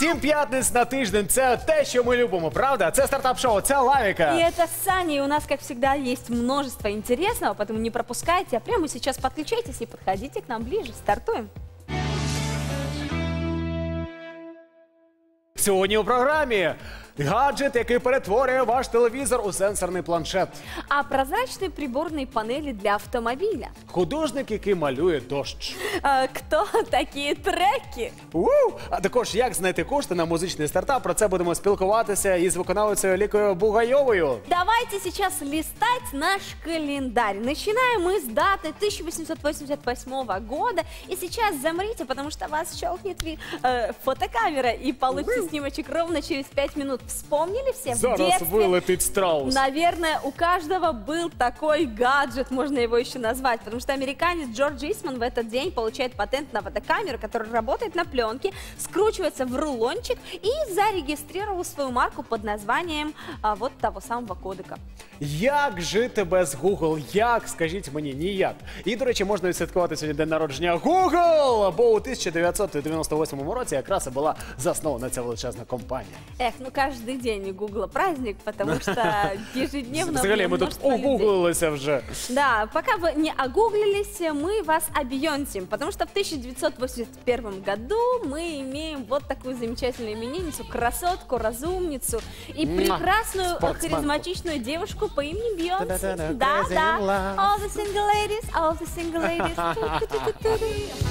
Сім п'ятниць на тиждень це те, що ми любимо, правда? Це стартап-шоу, це лавіка. И это Саня, и у нас, как всегда, есть множество интересного, поэтому не пропускайте, а прямо сейчас подключайтесь и подходите к нам ближе. Стартуем. Сьогодні у програмі гаджет, який перетворює ваш телевізор у сенсорний планшет. А прозрачные приборные панели для автомобиля. Художник, який малює дощ. А, кто такие треки? У! А також як знайти кошти на музичний стартап. Про це будемо спілкуватися із виконавицею Лікою Бугайовою. Давайте сейчас листать наш календарь. Начинаем мы с даты 1888 года. И сейчас замрите, потому что вас щелкнет ви- э, фотокамера и получите снимочек ровно через 5 минут. Вспомнили все? В Зараз детстве вилетить страус. Наверное, у каждого был такой гаджет, можно его еще назвать, потому что американец Джордж Исман в этот день получает патент на фотокамеру, которая работает на пленке, скручивается в рулончик и зарегистрировал свою марку под названием а, вот того самого кодека. Як жити без Google? Як? Скажіть мені, ніяк. І, до речі, можна відсвяткувати сьогодні день народження Google, бо у 1998 році якраз і була заснована ця величезна компанія. Эх, ну каждый день у Гугла праздник, потому что ежедневно Взагалі, ми тут огуглилися вже. Да, пока вы не огуглились, мы вас объемтим, потому что в 1981 году мы имеем вот такую замечательную именинницу, красотку, разумницу и прекрасную, харизматичную девушку по имени. Да-да-да, Да, да. All the single ladies, all the single ladies.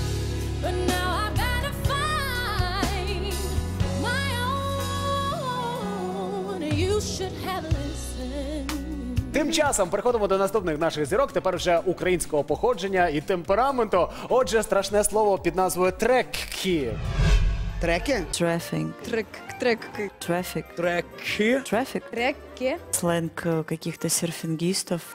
Тим часом переходимо до наступних наших зірок. Тепер вже українського походження і темпераменту. Отже, страшне слово під назвою треккі. Треки? Traffic. Трек, трек, Traffic. Трекі? Traffic. треки. Сленг э, каких-то серфингистов.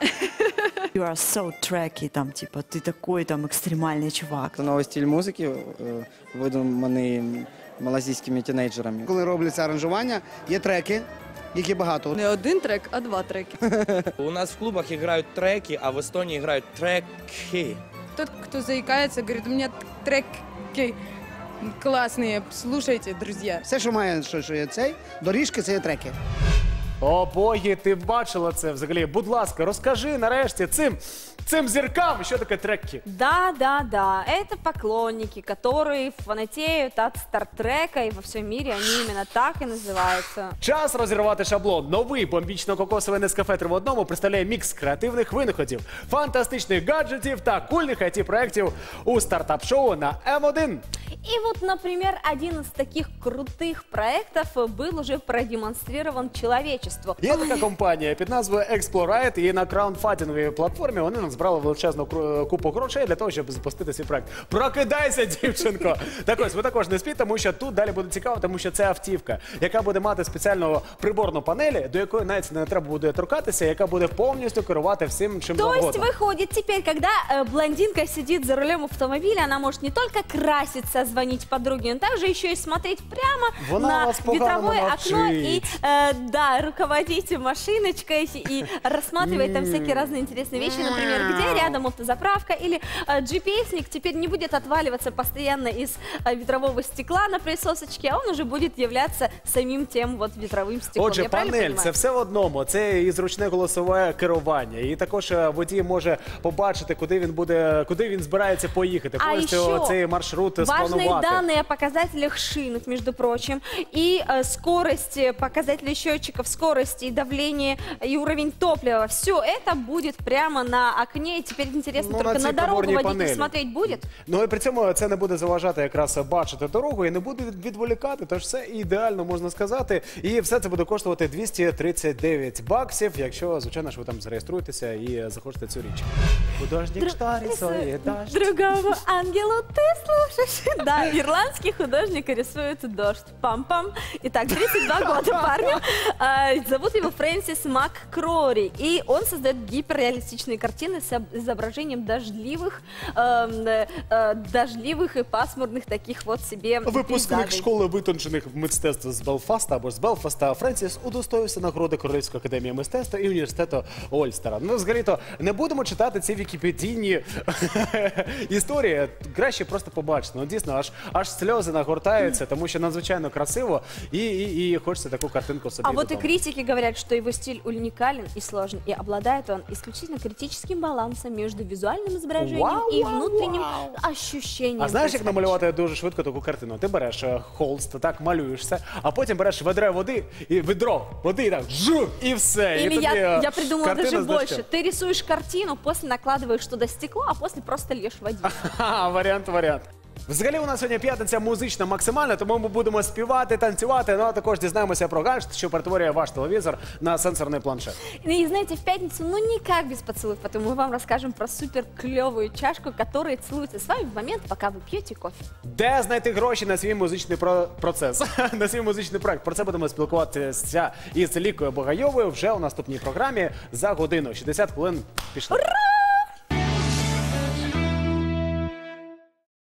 You are so tracky, там, типа, ты такой там экстремальный чувак. Це новий стиль музики, е, видуманий малазійськими тінейджерами. Коли робляться аранжування, є треки, їх є багато. Не один трек, а два треки. У нас в клубах грають треки, а в Естонії грають треки. Тот, кто заикается, говорит, у меня треки классные. Слушайте, друзья. Все, що має що, що є цей, доріжки це є треки. О боги, ти бачила це взагалі. Будь ласка, розкажи нарешті цим, цим зіркам, що таке треккі. Да, да, да, это поклонники, которые фанатеют от Стартрека, и во всем мире они именно так и называются. Час розірвати шаблон. Новий бомбічно-кокосовий Нескафе 3 в одному представляє мікс креативних винаходів, фантастичних гаджетів та кульних it проєктів у стартап-шоу на М1. И вот, например, один из таких крутых проектов был уже продемонстрирован человечеству. Є така компанія під назвою Explorite, і на краундфандинговій платформі вони назбирали величезну кру- купу грошей для того, щоб запустити свій проект. Прокидайся, дівчинко! Так ось ви також не спіть, тому що тут далі буде цікаво, тому що це автівка, яка буде мати спеціальну приборну панель, до якої навіть не треба буде торкатися, яка буде повністю керувати всім чим То есть завгодно. выходит теперь, когда э, блондинка сидит за рулем автомобиля, она может не только краситься, звонить подруге, но также еще и смотреть прямо Вона на вас погано ветровое окно и, навчить. э, да, руководить машиночкой и рассматривать там всякие разные интересные вещи, например, где рядом автозаправка или э, GPS-ник теперь не будет отваливаться постоянно из э, ветрового стекла на присосочке, а он уже будет являться самим тем вот ветровым стеклом. Отже, Я правильно панель понимаю? це все в одному. Це і зручне голосове керування. І також е, водій може побачити, куди він буде, куди він збирається поїхати. А Повністю еще цей маршрут Важные спланувати. данные о показателях шин, между прочим, и э, скорости, показатели счетчиков скорости, и давление, и уровень топлива. Все это будет прямо на окне. И теперь интересно, Ну, на только цій на, дорогу приборній водитель панелі. смотреть будет? Ну і при цьому це не буде заважати якраз бачити дорогу і не буде від- відволікати. Тож все ідеально можна сказати. І все це буде коштувати 239 баксів, якщо звичайно ж ви там зареєструєтеся і захочете цю річ. Художник штарі своє дощ. Другому ангелу ты слушаешь. Да, ирландский художник рисует дождь. Пам-пам. Итак, 32 года парню. А, Э, Зовут его Фрэнсис МакКрори, и он создает гиперреалистичные картины с об- изображением дождливых, эм, э, э, дождливых и пасмурных таких вот себе Випускник пейзажей. школи витончених мистецтв з Белфаста або з Белфаста Френсіс удостоївся нагороди Королівської академії мистецтва і університету Ольстера. Ну, взагалі-то не будемо читати ці вікіпедійні історії. Краще просто побачити. Ну дійсно, аж аж сльози нагортаються, тому що надзвичайно красиво, і, і, і хочеться таку картинку собі. А вот и додому. критики говорят, что его стиль уникален и сложен, и обладает он исключительно критическим балансом между визуальным изображением Вау, и вау, внутренним вау. ощущением. А знаєш, як происходящего. намалювати дуже швидко таку картину? Ти береш е, холст, так малюєшся, а потім береш ведре води і ведро води і так жух, і все. Или і тоді, я, е, я придумала картина даже з дощем. больше. Ты рисуешь картину, после накладываешь туда стекло, а после просто льешь водичку. Ха, варіант, варіант. Взагалі у нас сьогодні п'ятниця музична максимальна, тому ми будемо співати, танцювати. Ну а також дізнаємося про гаджет, що перетворює ваш телевізор на сенсорний планшет. И знаете, в пятницу, ну никак без поцелуев, потому мы вам расскажем про супер клевую чашку, которая целуется с вами в момент, пока вы пьете кофе. Де знайти гроші на свій музичний про- процес, на свій музичний проект? Про це будемо спілкуватися із Лікою Богайовою вже у наступній програмі за годину. 60 хвилин пішли. Ура!